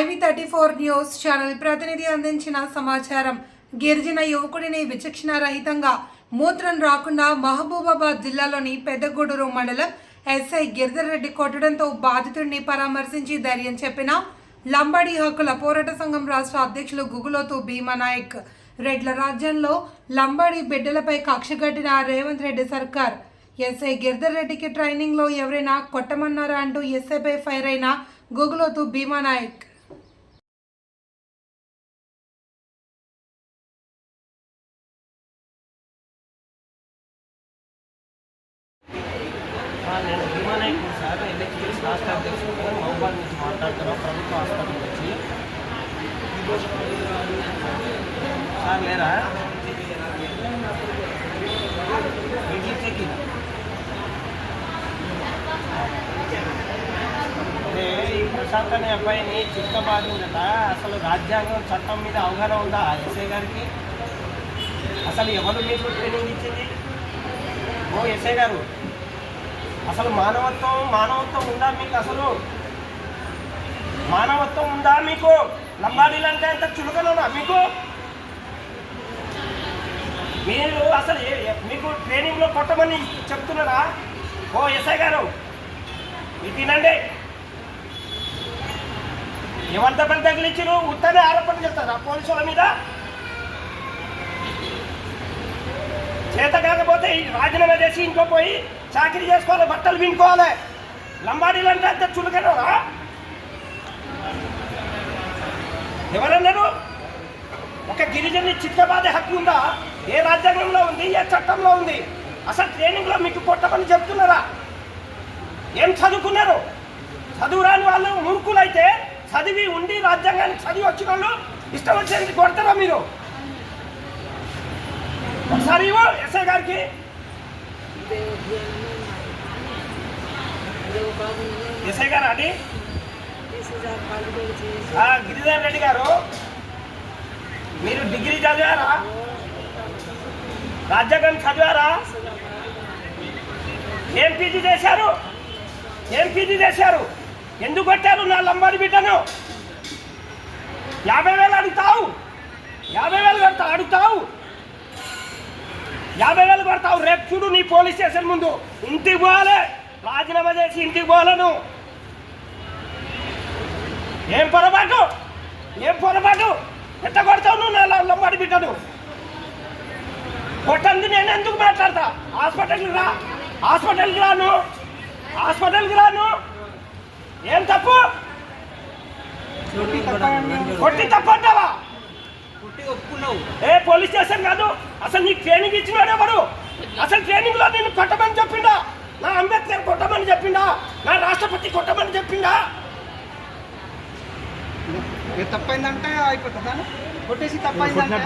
I V thirty four news channel ప్రతినిధి అందించిన సమాచారం. గిరిజన యువకుడిని విచక్షణ రహితంగా మూత్రం రాకుండా మహబూబాబాద్ జిల్లాలోని పెద్దగూడూరు మండలం ఎస్ఐ గిరిధర్ రెడ్డి కొట్టడంతో బాధితుడిని పరామర్శించి ధైర్యం చెప్పిన లంబాడి హక్కుల పోరాట సంఘం రాష్ట్ర అధ్యక్షులు గుగులోతు భీమానాయక్. రెడ్ల రాజ్యంలో లంబాడి బిడ్డలపై కక్షగట్టిన రేవంత్ రెడ్డి సర్కార్. ఎస్ఐ గిరిధర్ రెడ్డికి ట్రైనింగ్లో ఎవరైనా కొట్టమన్నారా అంటూ ఎస్ఐపై ఫైర్ అయిన గుగులోతు భీమా నేను భీమానాయక్ సార్ ఎన్హెచ్పిఎస్ రాష్ట్ర అధ్యక్షుడు గారు మహబాద్ నుంచి మాట్లాడుతున్నాం ప్రభుత్వ హాస్పిటల్ నుంచి. సార్ లేరా? ఇంటికి చెక్కింది ఈ ప్రశాంత్ అనే అబ్బాయిని చిక్కబాదిందట అసలు రాజ్యాంగం చట్టం మీద అవగాహన ఉందా ఎస్ఐ గారికి? అసలు ఎవరు మీకు ట్రైనింగ్ ఇచ్చింది? ఓ ఎస్ఐ గారు. అసలు మానవత్వం మానవత్వం ఉందా మీకు అసలు? మానవత్వం ఉందా మీకు? లంబాడీలంటే అంత చులకనా మీకు? మీరు అసలు మీకు ట్రైనింగ్లో కొట్టమని చెప్తున్నారా? ఓ ఎస్ఐ గారు ఇది తినండి. ఎవరి పని తగిలించారు ఉత్తరే ఆరోపణ చేస్తారా పోలీసుల మీద? చేత కాకపోతే ఈ రాజీనామా చేసి ఇంకో పోయి చాకరీ చేసుకోవాలి బట్టలు వినుకోవాలి. లంబాడీలు అంటే అంత చులకనరా ఎవరన్నారు? ఒక గిరిజని చిత్తబాదే హక్కు ఉందా? ఏ రాజ్యాంగంలో ఉంది? ఏ చట్టంలో ఉంది? అసలు ట్రైనింగ్లో మీకు కొట్టమని చెప్తున్నారా? ఏం చదువుకున్నారు? చదువు రాని వాళ్ళు మూర్ఖులైతే చదివి ఉండి రాజ్యాంగాన్ని చదివి వచ్చిన వాళ్ళు ఇష్టం వచ్చేది కొడతారా మీరు? ఒకసారి ఎస్ఐ గారికి. ఎస్ఐ గారు అండి? గిరిధర్ రెడ్డి గారు మీరు డిగ్రీ చదివారా? రాజ్యాంగం చదివారా? ఏం పీజీ చేశారు? ఏం పీజీ చేశారు? ఎందుకు కొట్టారు నా లంబాడి బిడ్డను? యాభై వేలు అడుగుతావు. యాభై వేలు కడతా అడుగుతావు. యాభై వేలు పడతావు రేపు చూడు నీ పోలీస్ స్టేషన్ ముందు. ఇంటికి పోవాలి. రాజీనామా చేసి ఇంటికి పోవాలను ఏం పొరపాటు? ఏం పొరపాటు? ఎంత కొడతావు నువ్వు నా ల- లంబాడి బిడ్డను? కొట్టంది నేను ఎందుకు మాట్లాడతా? హాస్పిటల్కి రా. హాస్పిటల్కి రాను హాస్పిటల్కి రాను ఏం తప్పు? కొట్టి తప్పంటావా? ఏ పోలీస్ స్టేషన్ కాదు. అసలు నీకు ట్రైనింగ్ ఇచ్చినాడు ఎవరు అసలు ట్రైనింగ్లో నేను కొట్టమని చెప్పిండా? నా అంబేద్కర్ కొట్టమని చెప్పిండా? నా రాష్ట్రపతి కొట్టమని చెప్పిండా? ఏ తప్పైందంటే అయిపోతుందా? కొట్టేసి తప్పైందంటే?